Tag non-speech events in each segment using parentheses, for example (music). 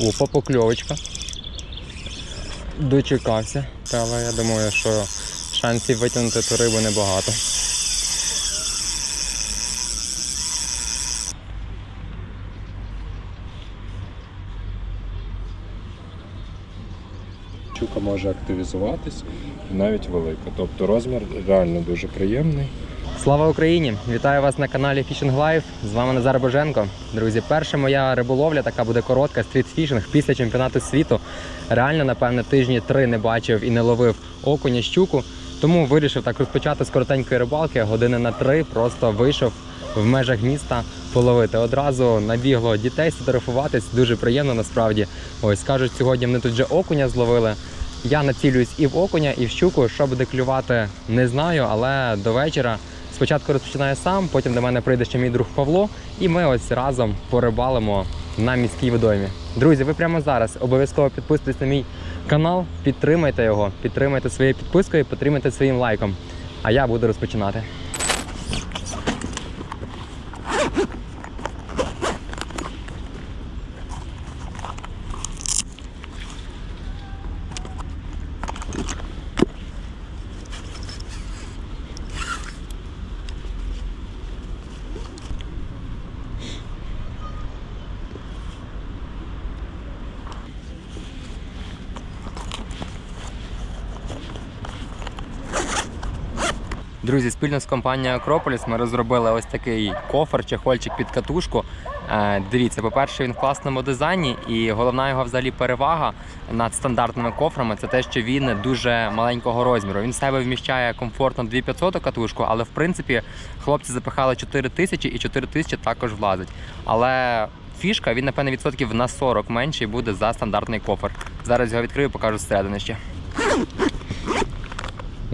Опа, покльовочка. Дочекався. Але я думаю, що шансів витягнути ту рибу небагато. Щука може активізуватись навіть велика. Тобто розмір реально дуже приємний. Слава Україні! Вітаю вас на каналі Fishing Life. З вами Назар Боженко. Друзі, перша моя риболовля така буде коротка, стрітфішинг після чемпіонату світу. Реально, напевне, тижні три не бачив і не ловив окуня щуку. Тому вирішив так розпочати з коротенької рибалки. Години на три просто вийшов в межах міста половити. Одразу набігло дітей сфотографуватись. Дуже приємно насправді. Ось кажуть, сьогодні вони тут вже окуня зловили. Я націлююсь і в окуня, і в щуку. Що буде клювати, не знаю, але до вечора. Спочатку розпочинаю сам, потім до мене прийде ще мій друг Павло, і ми ось разом порибалимо на міській водоймі. Друзі, ви прямо зараз обов'язково підписуйтесь на мій канал, підтримайте його, підтримайте своєю підпискою, підтримайте своїм лайком. А я буду розпочинати. Друзі, спільно з компанією Акрополіс ми розробили ось такий кофр, чехольчик під катушку. Е, Дивіться, по-перше, він в класному дизайні, і головна його взагалі перевага над стандартними кофрами це те, що він дуже маленького розміру. Він в себе вміщає комфортно 2500 катушку, але в принципі хлопці запихали 4000 і 4000 також влазить. Але фішка він, напевно, відсотків на 40 менший буде за стандартний кофр. Зараз його відкрию, покажу зсередини ще.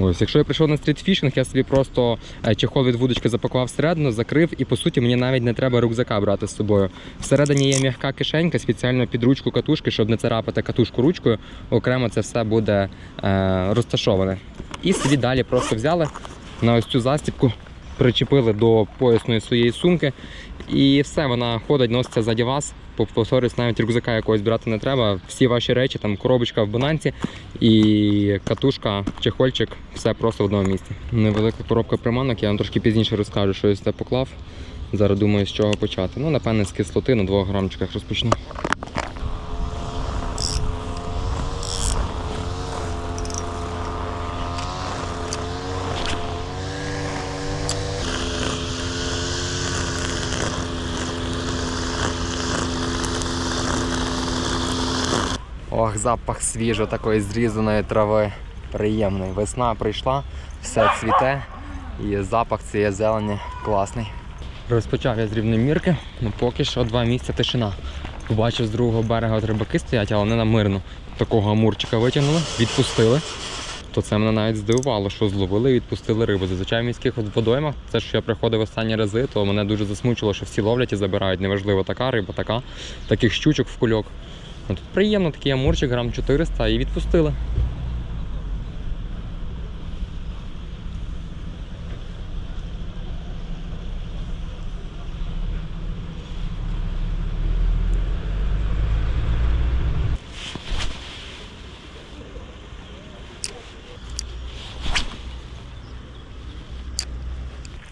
Ось, якщо я прийшов на стрітфішинг, я собі просто е, чехол від вудочки запакував всередину, закрив, і по суті мені навіть не треба рюкзака брати з собою. Всередині є м'яка кишенька спеціально під ручку катушки, щоб не царапати катушку ручкою. Окремо це все буде е, розташоване. І собі далі просто взяли на ось цю застібку, причепили до поясної своєї сумки, і все, вона ходить, носиться ззаді вас. Повторюсь, навіть рюкзака якогось брати не треба. Всі ваші речі, там коробочка в бананці і катушка, чехольчик, все просто в одному місці. Невелика коробка приманок, я вам трошки пізніше розкажу, що я сюди поклав. Зараз думаю, з чого почати. Ну, напевне, з кислоти на 2 грамчиках розпочну. Ох, запах свіжо такої зрізаної трави. Приємний. Весна прийшла, все цвіте і запах цієї зелені класний. Розпочав я з рівномірки, ну поки що два місця тишина. Побачив з другого берега от рибаки стоять, але вони на мирно. Такого амурчика витягнули, відпустили. То це мене навіть здивувало, що зловили і відпустили рибу. Зазвичай в міських водоймах, це що я приходив останні рази, то мене дуже засмучило, що всі ловлять і забирають. Неважливо, така риба, така, таких щучок в кульок. Ну, тут приємно, такий амурчик, грам 400 і відпустили.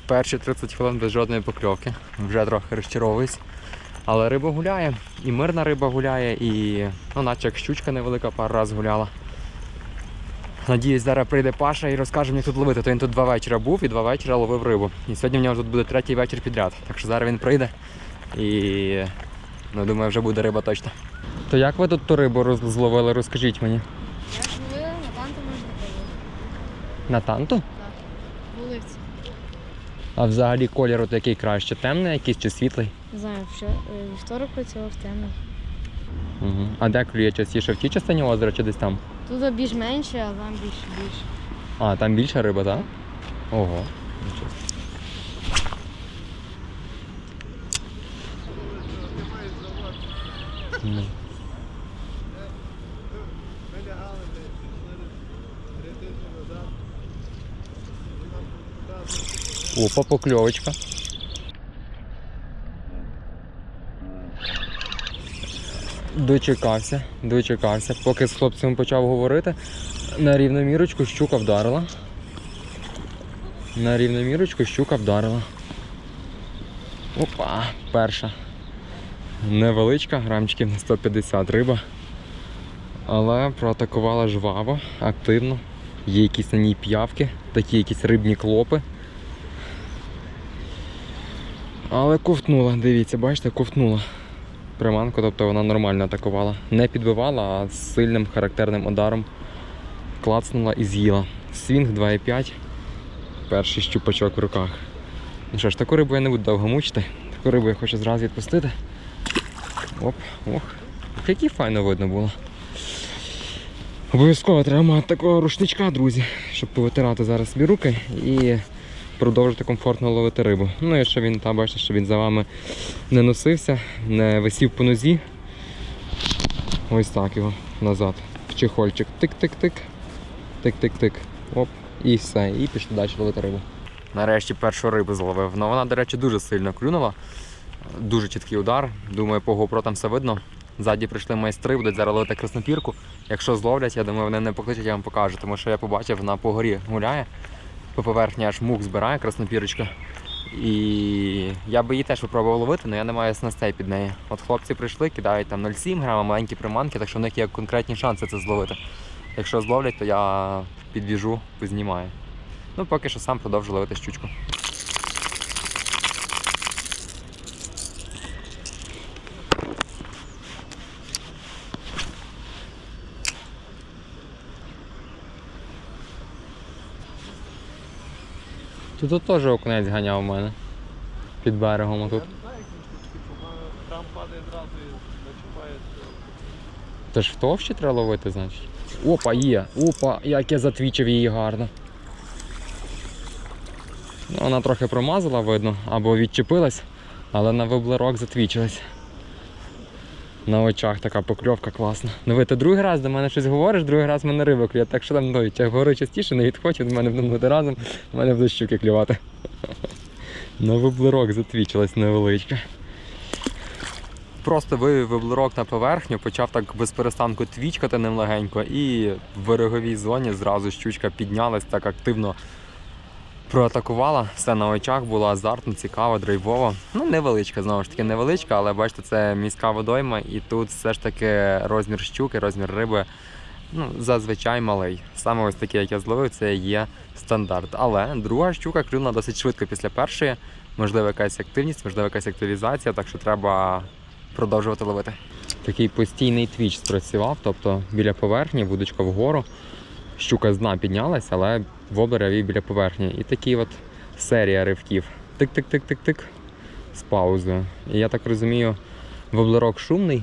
Перші 30 хвилин без жодної покльовки. Вже трохи розчаровуюсь. Але риба гуляє, і мирна риба гуляє, і ну, наче як щучка невелика пару раз гуляла. Надіюсь, зараз прийде Паша і розкаже мені тут ловити. То він тут два вечора був і два вечора ловив рибу. І сьогодні в нього тут буде третій вечір підряд. Так що зараз він прийде і ну, думаю, вже буде риба точно. То як ви тут ту рибу роз- зловили, розкажіть мені. Як були, на танку можна. На танту? А взагалі колір от який краще? Темний якийсь чи світлий? Не знаю, е, вівторок працював темно. Угу. А де клює частіше? В тій частині озера чи десь там? Тут більш менше, а там більше більше. А, там більша риба, так? Ого. Нічого. Опа, покльовочка. Дочекався, дочекався. Поки з хлопцем почав говорити, на рівномірочку щука вдарила. На рівномірочку щука вдарила. Опа, перша. Невеличка, грамчиків на 150 риба. Але проатакувала жваво, активно. Є якісь на ній п'явки, такі якісь рибні клопи. Але ковтнула, дивіться, бачите, ковтнула приманку, тобто вона нормально атакувала. Не підбивала, а з сильним характерним ударом клацнула і з'їла. Свінг 2,5. Перший щупачок в руках. Ну що ж, таку рибу я не буду довго мучити. Таку рибу я хочу зразу відпустити. Оп, ох. Який файно видно було. Обов'язково треба мати такого рушничка, друзі, щоб повитирати зараз собі руки і продовжити комфортно ловити рибу. Ну і що він там, бачите, що він за вами не носився, не висів по нозі. Ось так його назад. В чехольчик. Тик-тик-тик. Тик-тик-тик. Оп. І все. І пішли далі ловити рибу. Нарешті першу рибу зловив. Ну вона, до речі, дуже сильно клюнула. Дуже чіткий удар. Думаю, по GoPro там все видно. Ззаді прийшли майстри, будуть зараз ловити краснопірку. Якщо зловлять, я думаю, вони не покличуть, я вам покажу, тому що я побачив, вона по горі гуляє, по поверхні аж мух збирає краснопірочка. І я би її теж спробував ловити, але я не маю снастей під неї. От хлопці прийшли, кидають там 0,7 грама, маленькі приманки, так що в них є конкретні шанси це зловити. Якщо зловлять, то я підвіжу, познімаю. Ну, поки що сам продовжу ловити щучку. Тут теж окунець ганяв у мене. Під берегом отут. Там падає одразу і зачіпає. Тож в товщі треба ловити, значить. Опа, є. Опа, як я затвічив її гарно. Ну, Вона трохи промазала, видно, або відчепилась, але на виблерок затвічилась. На очах така покльовка класна. Ну ви ти другий раз до мене щось говориш, другий раз мене риба клює. Так що там ну, я говорю частіше, не відходь від мене бути разом, в мене будуть щуки клювати. (laughs) На виблерок затвічилась невеличка. Просто вивів виблерок на поверхню, почав так без перестанку твічкати ним легенько, і в береговій зоні зразу щучка піднялась так активно проатакувала. Все на очах було азартно, цікаво, драйвово. Ну, невеличка, знову ж таки, невеличка, але бачите, це міська водойма, і тут все ж таки розмір щуки, розмір риби ну, зазвичай малий. Саме ось такий, як я зловив, це є стандарт. Але друга щука клюнула досить швидко після першої. Можливо, якась активність, можливо, якась активізація, так що треба продовжувати ловити. Такий постійний твіч спрацював, тобто біля поверхні, вудочка вгору. Щука з дна піднялась, але воблер я вів біля поверхні. І такі от серія ривків. Тик-тик-тик-тик-тик. З паузою. І я так розумію, воблерок шумний.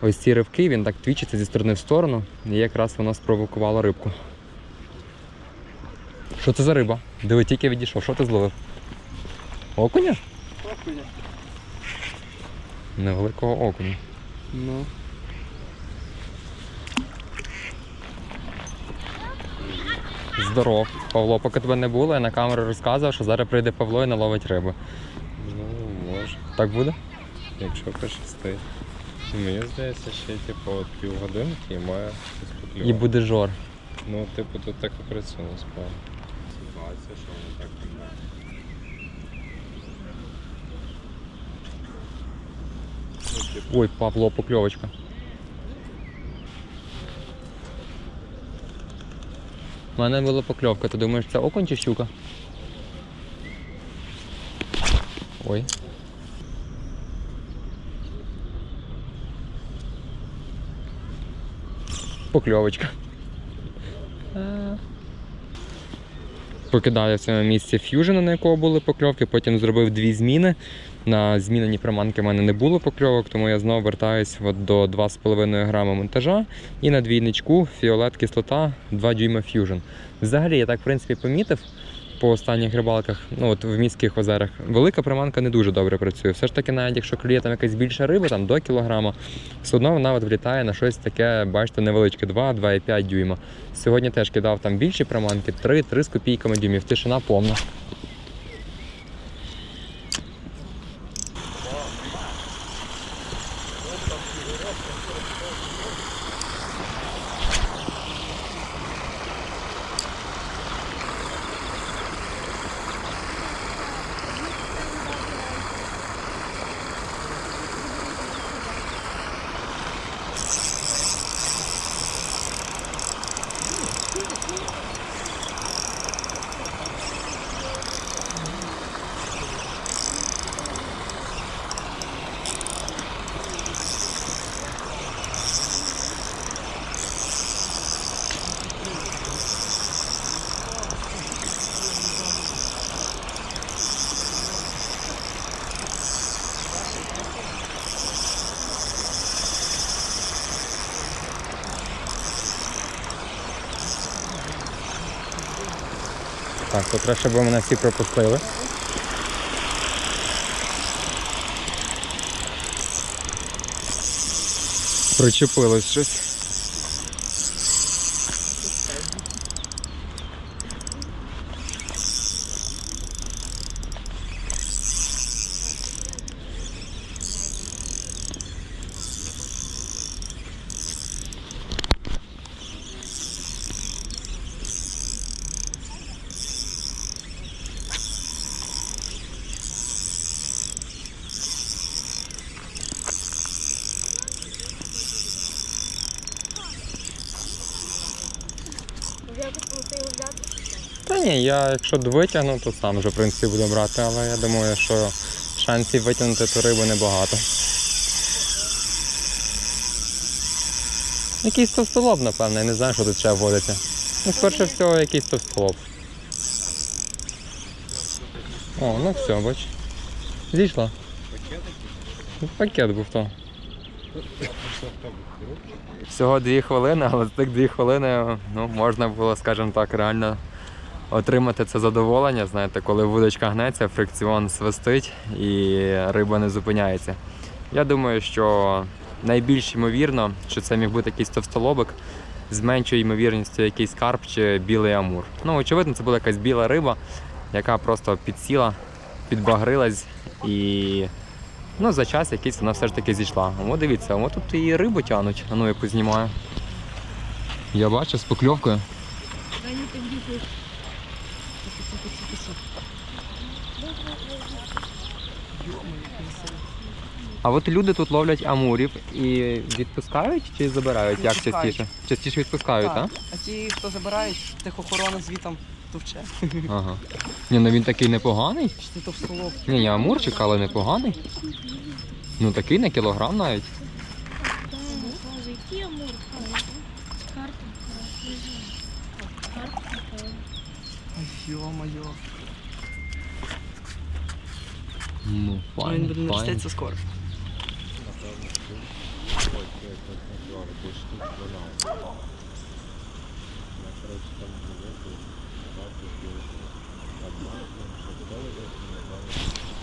Ось ці ривки, він так твічиться зі сторони в сторону, і якраз воно спровокувало рибку. Що це за риба? Диви, тільки відійшов, що ти зловив? Окуня? Окуня. Невеликого окуня. Ну. Здоров. Павло, поки тебе не було, я на камеру розказував, що зараз прийде Павло і наловить рибу. Ну, може, Так буде? якщо пощастить. Мені здається, ще типу от півгодинки і має щось І буде жор. Ну, типу, тут так і працює насправді. Ситуація, що воно так піде. Ну, типу, Ой, Павло, покльовочка. У мене була покльовка, ти думаєш, це окунь чи щука? Ой. Покльовочка. Покидаю в цьому місці ф'южена, на якого були покльовки, потім зробив дві зміни. На змінені приманки в мене не було покльовок, тому я знову вертаюсь от до 2,5 грама монтажа і на двійничку фіолет кислота 2 дюйма ф'южн. Взагалі, я так в принципі помітив по останніх рибалках, ну от в міських озерах, велика приманка не дуже добре працює. Все ж таки, навіть якщо клює там якась більша риба, там до кілограма, все одно вона от влітає на щось таке, бачите, невеличке 2-2,5 дюйма. Сьогодні теж кидав там більші приманки, 3-3 з копійками дюймів, тишина повна. Так, то треба, щоб мене всі пропустили. Причепилось щось. Та ні, я якщо витягну, то сам вже в принципі буду брати, але я думаю, що шансів витягнути ту рибу небагато. Якийсь товстолоб, напевно, я не знаю, що тут ще водиться. Ну, скорше всього, якийсь товстолоб. О, ну все, бач. Зійшла. Пакет був то. Всього дві хвилини, але за тих дві хвилини ну, можна було, скажімо так, реально отримати це задоволення. Знаєте, коли вудочка гнеться, фрикціон свистить і риба не зупиняється. Я думаю, що найбільш ймовірно, що це міг бути якийсь товстолобик з меншою ймовірністю якийсь карп чи білий амур. Ну, очевидно, це була якась біла риба, яка просто підсіла, підбагрилась і ну, за час якийсь вона все ж таки зійшла. О, дивіться, о, тут і рибу тянуть. Ну я познімаю. Я бачу з покльовкою. А от люди тут ловлять амурів і відпускають чи забирають? Як частіше? Частіше відпускають, так? А ті, хто забирають, техохорона звітом товче. Ага. Ні, ну він такий непоганий. Чи ти товстолоб? Ні, ні, амурчик, але непоганий. Ну такий на кілограм навіть. Йо-моє. Ну, Ну, він буде неростеться скоро.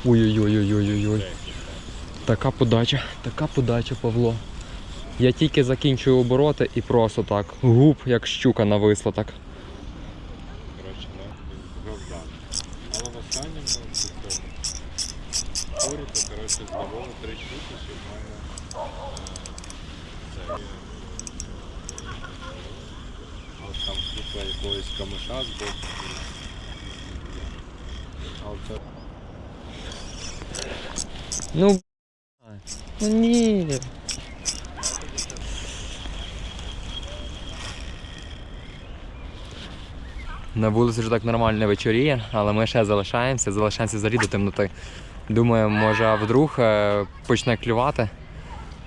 Ой-ой-ой-ой-ой-ой. Така подача, така подача, Павло. Я тільки закінчую обороти і просто так. Губ, як щука нависла так. Коротше, не вдав. Але в останньому цьому турі, то коротше зловили три штуки, що в мене е, це є. Ось там штука якогось камиша з боку. А оце Ну, ну ні. На вулиці вже так нормально вечоріє, але ми ще залишаємося, залишаємося взагалі до темноти. Думаю, може вдруг е, почне клювати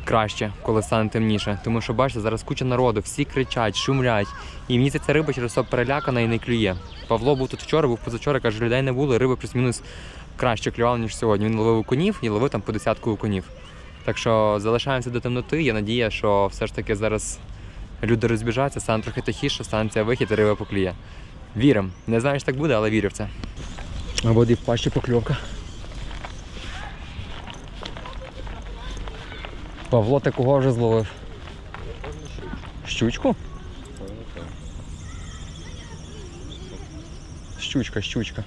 краще, коли стане темніше. Тому що бачите, зараз куча народу, всі кричать, шумлять. І мені ця риба через то перелякана і не клює. Павло був тут вчора, був позавчора, каже, людей не було, і риба плюс-мінус краще клювала, ніж сьогодні. Він ловив окунів і ловив там по десятку окунів. Так що залишаємося до темноти. Є надія, що все ж таки зараз люди розбіжаться, стане трохи тихіше, станеться вихід і риба покліє. Віримо. Не знаю, що так буде, але вірю в це. Води в пащі покльовка. Павло, ти кого вже зловив? Щучку? Щучка, щучка.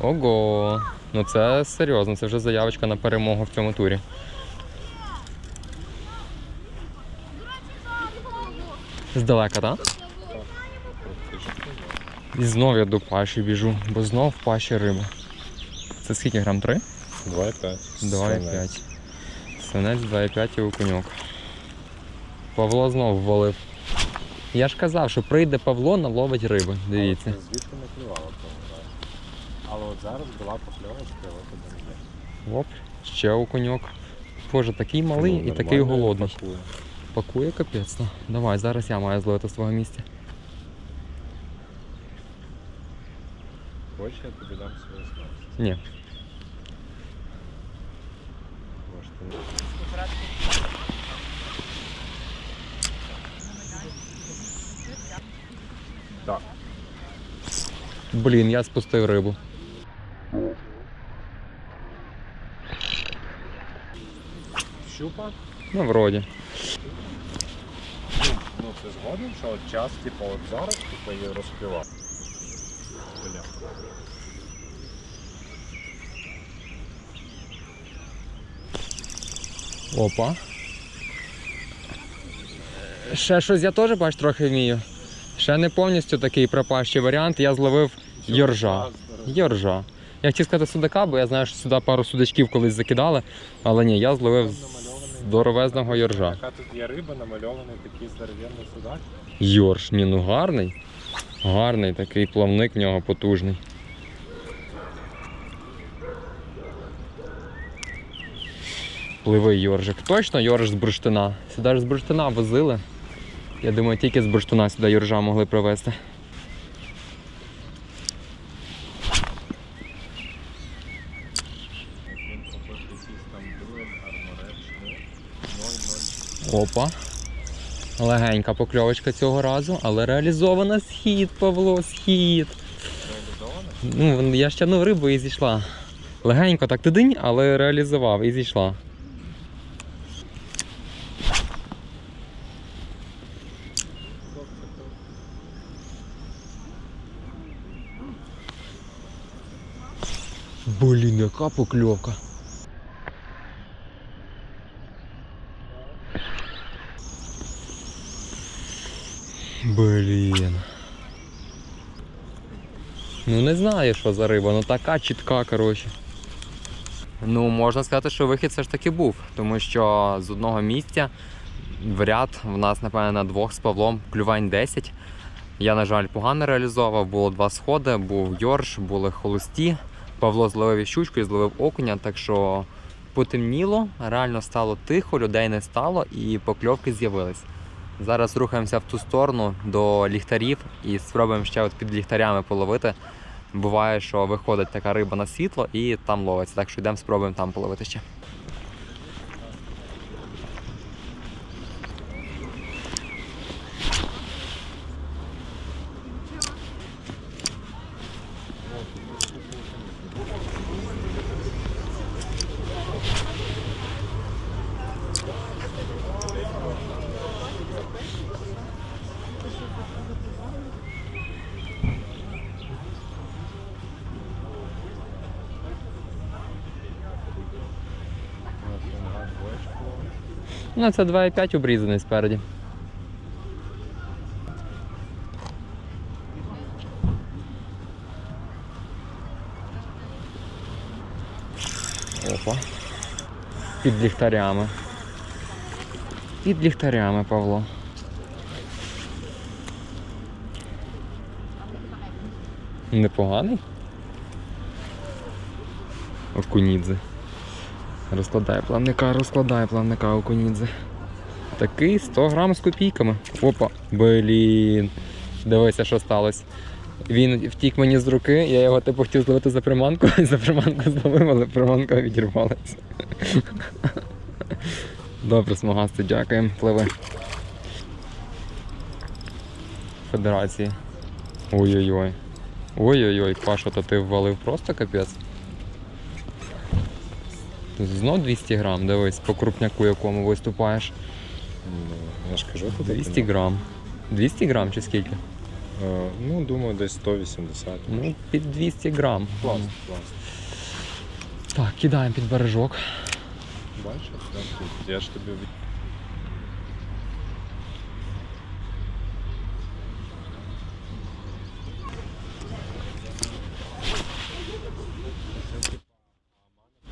Ого. Ну це серйозно, це вже заявочка на перемогу в цьому турі. Здалека, так? І знов я до паші біжу, бо знов в паші риба. Це скільки грам? 3? 2,5. 2,5. Свинець 2,5 і окуньок. Павло знов ввалив. Я ж казав, що прийде Павло, наловить риби. Дивіться. Звідки не клювала певно. Але от зараз була покльовочка, от один є. Оп, ще окуньок. Боже, такий малий Ну, і такий голодний. пакує. Пакує капець. ну. Давай, зараз я маю зловити з твого місця. Хочеш, я тобі дам свою снастку? Ні. Так. Блін, я спустив рибу. Щупа? Ну, вроді. Ну, ну це згоден, що от час, типу, от зараз, типу, її розпівав. Бля. Опа. Ще щось я теж бач трохи вмію. Ще не повністю такий пропащий варіант. Я зловив йоржа. Йоржа. Я хотів сказати судака, бо я знаю, що сюди пару судачків колись закидали. Але ні, я зловив здоровезного йоржа. Яка тут є риба, намальований такий здоровенний судак. Йорш, ні, ну гарний. Гарний такий плавник в нього потужний. Пливий йоржик. Точно йорж з бурштина. Сюди ж з бурштина возили. Я думаю, тільки з бурштина сюди йоржа могли привезти. Він проходить якийсь там дуель, арморечний. 0-0. Опа. Легенька покльовочка цього разу, але реалізована схід, Павло, схід. Реалізовано? Ну, я ж тягнув рибу і зійшла. Легенько так тидинь, але реалізував і зійшла. Яка покльовка. Блін. Ну не знаю, що за риба, ну така чітка, коротше. Ну, можна сказати, що вихід все ж таки був, тому що з одного місця в ряд в нас, напевно, на двох з Павлом клювань 10. Я, на жаль, погано реалізовував, було два сходи, був Йорш, були холості. Павло зловив і і зловив окуня, так що потемніло, реально стало тихо, людей не стало і покльовки з'явились. Зараз рухаємося в ту сторону до ліхтарів і спробуємо ще от під ліхтарями половити. Буває, що виходить така риба на світло і там ловиться. Так що йдемо спробуємо там половити ще. Ну, це 2,5 обрізаний спереді. Опа. Під ліхтарями. Під ліхтарями, Павло. Непоганий? Окунідзе. Розкладає плавника, розкладає плавника у Окунідзе. Такий 100 грам з копійками. Опа, блін. Дивися, що сталося. Він втік мені з руки, я його типу хотів зловити за приманку, (laughs) і за приманку зловив, але приманка відірвалася. Добре, смагасти, дякуємо. Пливи. Федерації. Ой-ой-ой. Ой-ой-ой, Паша, то ти ввалив просто капець. Знов 200 грам, дивись, по крупняку якому виступаєш. Ну, я ж кажу, тут 200 грам. 200 грам чи скільки? Е, Ну, думаю, десь 180. Ну, під 200 грам. Клас, клас. Так, кидаємо під бережок. Бачиш, тут. Я ж тобі від-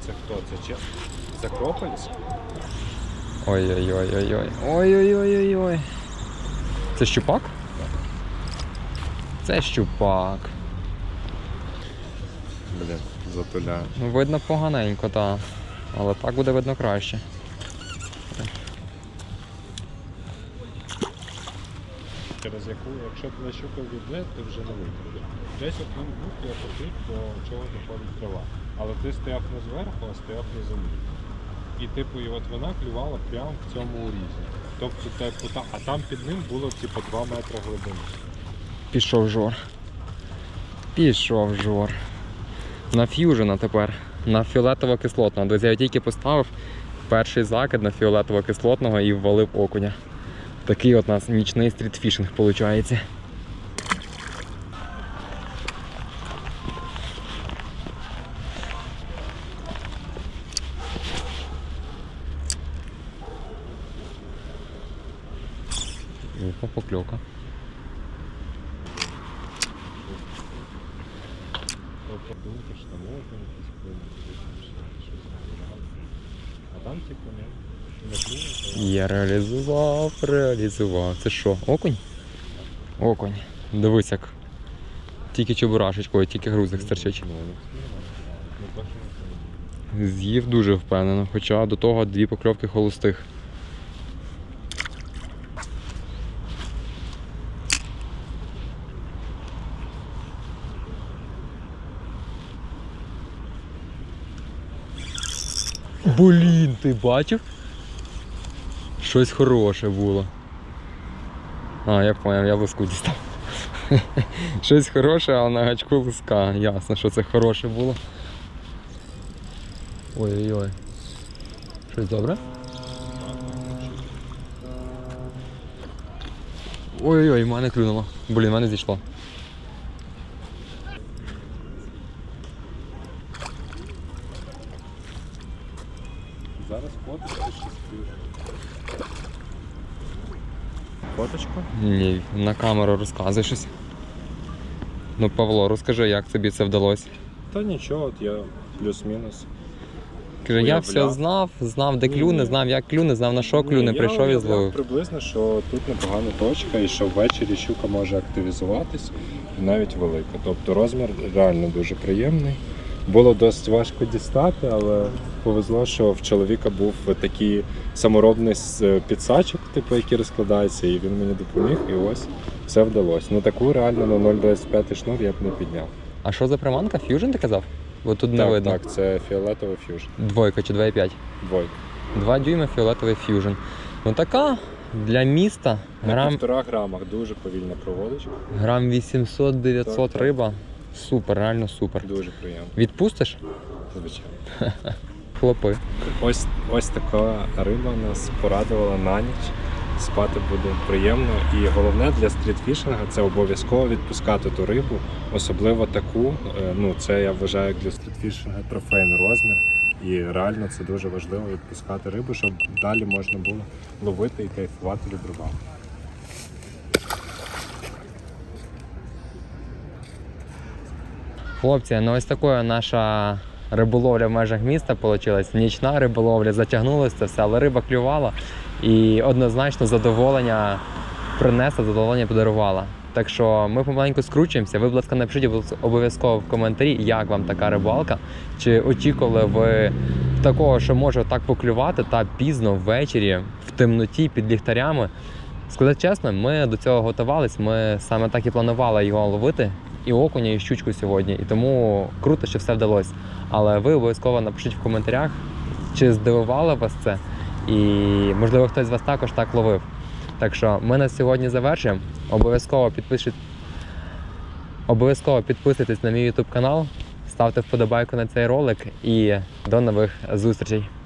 Це хто? Це Крополіс? Ой-ой-ой-ой-ой. Ой-ой-ой-ой-ой. Це щупак? Це щупак. Блін, затуляю. Ну, видно поганенько, так. Але так буде видно краще. Через яку, якщо ти нащупав відлет, ти вже не витягнеш. Десь от він був, я потик, до чого доходить трава. Але ти стояв не зверху, а стояв на землі. І типу, і от вона клювала прямо в цьому урізі. Тобто, типу, та, а там під ним було типу 2 метри глибини. Пішов жор. Пішов жор. На ф'южена тепер. На фіолетово-кислотного. Друзі, я тільки поставив перший закид на фіолетово-кислотного і ввалив окуня. Такий от у нас нічний стрітфішинг виходить. Опа, покльовка. Подумати, що можна якісь плини, щось набирати. А там типу не, не клює, Я реалізував. Це що, окунь? Окунь. Дивись як. Тільки чебурашечкою, тільки грузик стерчить. З'їв дуже впевнено, хоча до того дві покльовки холостих. Блін, ти бачив? Щось хороше було. А, я поняв, я лиску дістав. (laughs) Щось хороше, а на гачку лиска. Ясно, що це хороше було. Ой-ой-ой. Щось добре? Ой-ой-ой, мене клюнуло. Блін, мене зійшло. Зараз фоточку. Фоточку? Ні, на камеру розказуй щось. Ну, Павло, розкажи, як тобі це вдалося. Та нічого, от я плюс-мінус. Каже, я все знав, знав, де клюне, знав, як клюне, знав на що клюне, Ні, я прийшов і зловив. приблизно, що тут непогана точка і що ввечері щука може активізуватись і навіть велика. Тобто розмір реально дуже приємний. Було досить важко дістати, але повезло, що в чоловіка був такий саморобний підсачок, типу, який розкладається, і він мені допоміг, і ось все вдалося. Ну таку реально на 0,25 шнур я б не підняв. А що за приманка? Ф'южн ти казав? Бо тут не так, видно. так, це фіолетовий фьюж. Двойка чи 2,5. Двойка. 2 дюйма фіолетовий ф'южн. Ну така для міста На грам, півтора грамах дуже повільна проводочка, грам 800-900 Так, так. риба. Супер, реально супер. дуже приємно. Відпустиш? Звичайно. (laughs) Хлопи. Ось, ось така риба нас порадувала на ніч. Спати буде приємно. І головне для стрітфішинга це обов'язково відпускати ту рибу, особливо таку. е, Ну, це я вважаю для стрітфішинга трофейний розмір. І реально це дуже важливо відпускати рибу, щоб далі можна було ловити і кайфувати від рибалки. Хлопці, ну ось такою наша риболовля в межах міста вийшла. Нічна риболовля, затягнулося все, але риба клювала і однозначно задоволення принесла, задоволення подарувала. Так що ми помаленьку скручуємося. Ви, будь ласка, напишіть обов'язково в коментарі, як вам така рибалка. Чи очікували ви такого, що може так поклювати та пізно ввечері, в темноті під ліхтарями. Сказати чесно, ми до цього готувались. Ми саме так і планували його ловити, і окуня, і щучку сьогодні. І тому круто, що все вдалося. Але ви обов'язково напишіть в коментарях, чи здивувало вас це, і можливо хтось з вас також так ловив. Так що ми на сьогодні завершуємо. Обов'язково підпишіть. Обов'язково підписуйтесь на мій YouTube канал, ставте вподобайку на цей ролик і до нових зустрічей.